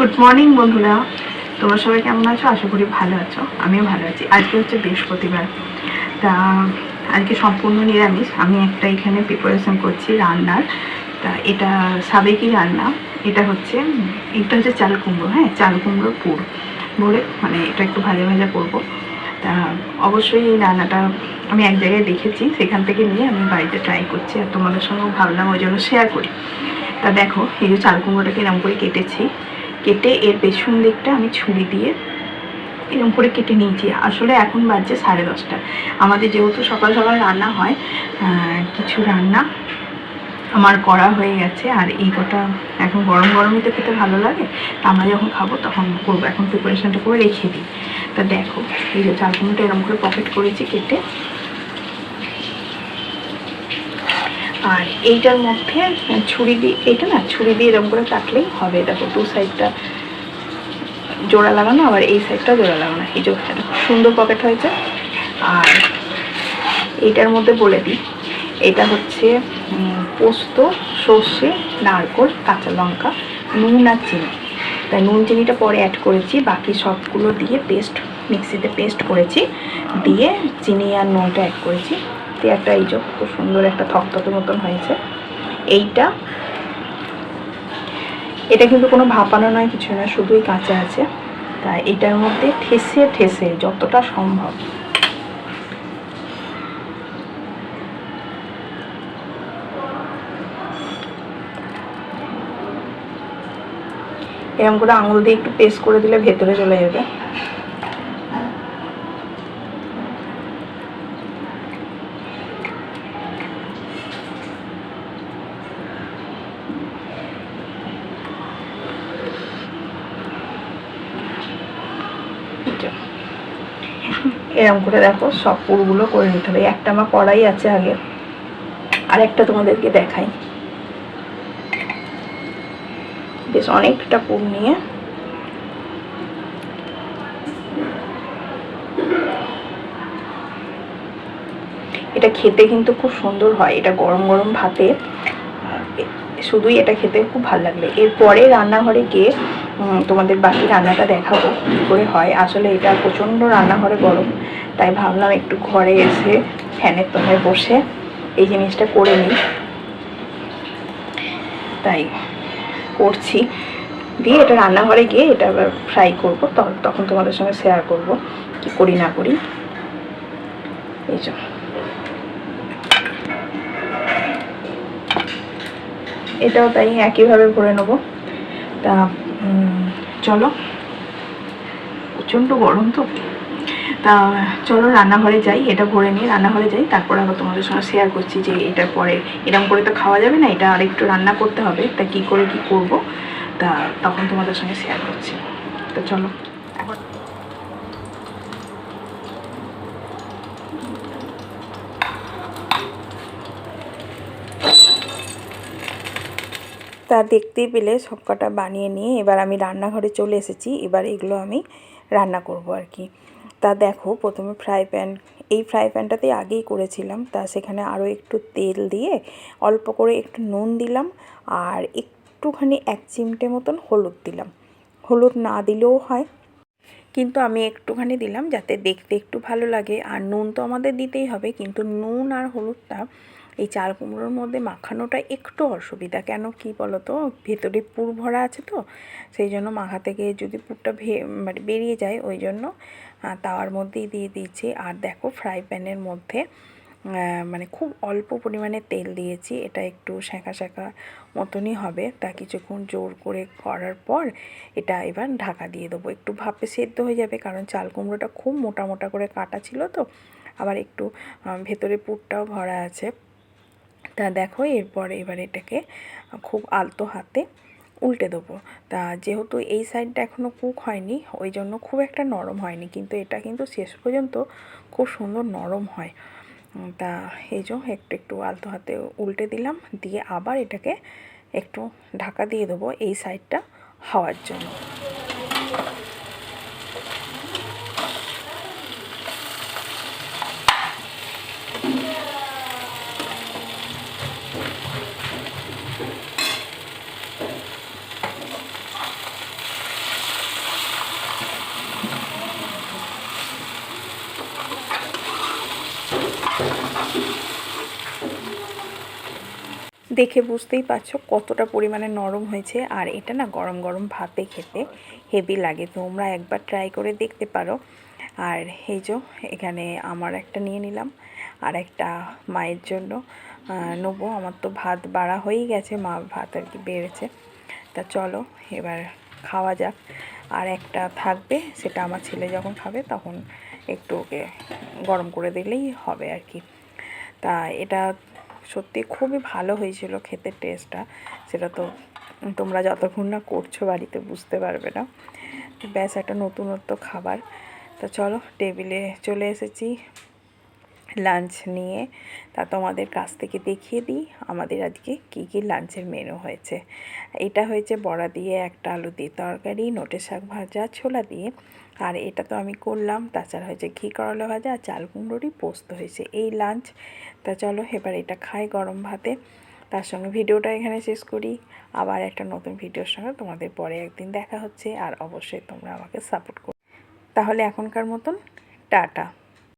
Good morning বন্ধুরা। তোমরা সবাই কেমন আছো? আশা করি ভালো আছো। আমিও ভালো আছি। আজকে হচ্ছে বৃহস্পতিবার। তা, আজকে সম্পূর্ণ নিরামিষ। আমি একটা এখানে প্রিপারেশন করছি রান্নার তা, এটা সাবেকি রান্না। এটা হচ্ছে এটা হচ্ছে চাল কুমড়ো হ্যাঁ? চাল কুমড়ো পুর। ভরে মানে এটা একটু ভাজা ভাজা করব। তা, অবশ্যই এই রান্নাটা আমি এক জায়গায় দেখেছি। সেখান থেকে নিয়ে আমি বাড়িতে ট্রাই করছি। আর তোমাদের সঙ্গেও ভাবলাম ওই জন্য শেয়ার করি। তা, দেখো, এই যে চাল কুমড়োটাকে এরকম করে কেটেছি। কেটে এর পেছন দিকটা আমি ছুরি দিয়ে এরকম করে কেটে নিয়েছি। আসলে এখন বাজছে সাড়ে দশটা। আমাদের যেহেতু সকাল সকাল রান্না হয় কিছু রান্না আমার করা হয়ে গেছে, আর এই কটা এখন গরম গরমই তো খেতে ভালো লাগে, তা আমরা যখন খাব তখন করব। এখন প্রিপারেশানটা করে রেখে দিই। তা দেখো, এই যে চাল কুমড়োটা এরকম করে পকেট করেছি কেটে আর এইটার মধ্যে ছুরি দিয়ে, এইটা না, ছুরি দিয়ে এরকম করে কাটলেই হবে। দেখো, দু সাইডটা জোড়া লাগানো, আবার এই সাইডটা জোড়া লাগানো। এই যে এটা খুব সুন্দর পকেট হয়েছে। আর এইটার মধ্যে বলে দিই, এটা হচ্ছে পোস্ত, সর্ষে, নারকোল, কাঁচা লঙ্কা, নুন আর চিনি। তাই নুন, চিনিটা পরে অ্যাড করেছি। বাকি সবগুলো দিয়ে পেস্ট মিক্সিতে পেস্ট করেছি। দিয়ে চিনি আর নুনটা অ্যাড করেছি। একটা, এই যে খুব সুন্দর একটা থকথকে মতন হয়েছে। এইটা, এটা কিন্তু কোনো ভাপানো নয়, কিছু না শুধুই কাঁচা আছে। তাই এটার মধ্যে ঠেসে ঠেসে যতটা সম্ভব। এরকম করে আঙুল দিয়ে একটু পেস্ট করে দিলে ভেতরে চলে যাবে। এরকম করে দেখো সব পুরগুলো করে নিতে হবে। একটা আমার কড়াই আছে আগে। আর একটা তোমাদেরকে দেখাই। বেশ, অনেকটা পুর নিয়ে। এটা খেতে কিন্তু খুব সুন্দর হয়। এটা গরম গরম ভাতে। শুধুই এটা খেতে খুব ভালো লাগবে এরপরে রান্নাঘরে গিয়ে তোমাদের বাকি রান্নাটা দেখাবো কী করে হয়। আসলে এটা প্রচণ্ড রান্নাঘরে গরম, তাই ভাবলাম একটু ঘরে এসে ফ্যানের তলায় বসে এই জিনিসটা করে নিই। তাই করছি। দিয়ে এটা রান্নাঘরে গিয়ে এটা আবার ফ্রাই করব তখন তোমাদের সঙ্গে শেয়ার করব, কি করি না করি। এই জন্য এটাও তাই একইভাবে ভরে নেব। তা চলো। প্রচণ্ড গরম তো। তা, চলো রান্নাঘরে যাই, এটা ভরে নিয়ে রান্নাঘরে যাই, তারপর আবার তোমাদের সঙ্গে শেয়ার করছি যে এটার পরে এরকম করে তো খাওয়া যাবে না, এটা আরেকটু রান্না করতে হবে, তা কি করে কি করব? তা, তখন তোমাদের সঙ্গে শেয়ার করছি। তো চলো এখন তা দেখতেই পেলে সব কটা বানিয়ে নিয়ে এবার আমি রান্নাঘরে চলে এসেছি। এবার এগুলো আমি রান্না করব আর কি। তা দেখো, প্রথমে ফ্রাই প্যান, এই ফ্রাই প্যানটাতে আগেই করেছিলাম। তা সেখানে আরও একটু তেল দিয়ে অল্প করে একটু নুন দিলাম আর একটুখানি এক চিমটে মতন হলুদ দিলাম। হলুদ না দিলেও হয়, কিন্তু আমি একটুখানি দিলাম যাতে দেখতে একটু ভালো লাগে। আর নুন তো আমাদের দিতেই হবে, কিন্তু নুন আর হলুদটা এই চাল কুমড়োর মধ্যে মাখানোটা একটু অসুবিধা। কেন কি বলো তো ভেতরে পুর ভরা আছে তো, সেই জন্য মাখা থেকে যদি পুরটা ভে মানে বেরিয়ে যায়, ওই জন্য তাওয়ার মধ্যেই দিয়ে দিয়েছি। আর দেখো, ফ্রাই প্যানের মধ্যে মানে খুব অল্প পরিমাণে তেল দিয়েছি। এটা একটু শাঁকা শাঁকা মতনই হবে। তা কিছুক্ষণ জোর করে করার পর এটা এবার ঢাকা দিয়ে দেবো। একটু ভাপে সেদ্ধ হয়ে যাবে, কারণ চাল কুমড়োটা খুব মোটা মোটা করে কাটা ছিল তো। আবার একটু ভেতরে পুরটাও ভরা আছে। তা দেখো, এরপরে এবার এটাকে খুব আলতো হাতে উল্টে দেবো। তা যেহেতু এই সাইডটা এখনও কুক হয়নি, ওই জন্য খুব একটা নরম হয়নি, কিন্তু এটা কিন্তু শেষ পর্যন্ত খুব সুন্দর নরম হয়। তা এই যে একটু একটু আলতো হাতে উল্টে দিলাম, দিয়ে আবার এটাকে একটু ঢাকা দিয়ে দেবো এই সাইডটা হওয়ার জন্য। দেখে বুঝতেই পারছ কতটা পরিমাণে নরম হয়েছে। আর এটা না গরম গরম ভাতে খেতে হেভি লাগে, তোমরা একবার ট্রাই করে দেখতে পারো। আর এই যে এখানে আমার একটা নিয়ে নিলাম, আর একটা মায়ের জন্য নেব। আমার তো ভাত বাড়া হয়েই গেছে, মা ভাত আর কি বেড়েছে। তা চলো এবার খাওয়া যাক। আর একটা থাকবে, সেটা আমার ছেলে যখন খাবে তখন একটু ওকে গরম করে দিলেই হবে আর কি। তা এটা সত্যি খুবই ভালো হয়েছিল খেতে টেস্টটা সেটা তো তোমরা যতক্ষণ না করছ বাড়িতে বুঝতে পারবে না। ব্যাস, একটা নতুনত্ব খাবার। তো চলো টেবিলে চলে এসেছি। লাঞ্চ নিয়ে। তা তোমাদের কাছ থেকে দেখিয়ে দিই আমাদের আজকে কী কী লাঞ্চের মেনু হয়েছে। এটা হয়েছে বড়া দিয়ে একটা আলু দিয়ে তরকারি নোটে শাক ভাজা, ছোলা দিয়ে আর এটা তো আমি করলাম, তাছাড়া হয়েছে ঘি করলা ভাজা আর চাল কুমড়োরই পোস্ত হয়েছে। এই লাঞ্চ তা চলো এবার এটা খাই গরম ভাতে। তার সঙ্গে ভিডিওটা এখানে শেষ করি। আবার একটা নতুন ভিডিওর সঙ্গে তোমাদের পরে একদিন দেখা হচ্ছে, আর অবশ্যই তোমরা আমাকে সাপোর্ট করো। তাহলে এখনকার মতন, টাটা।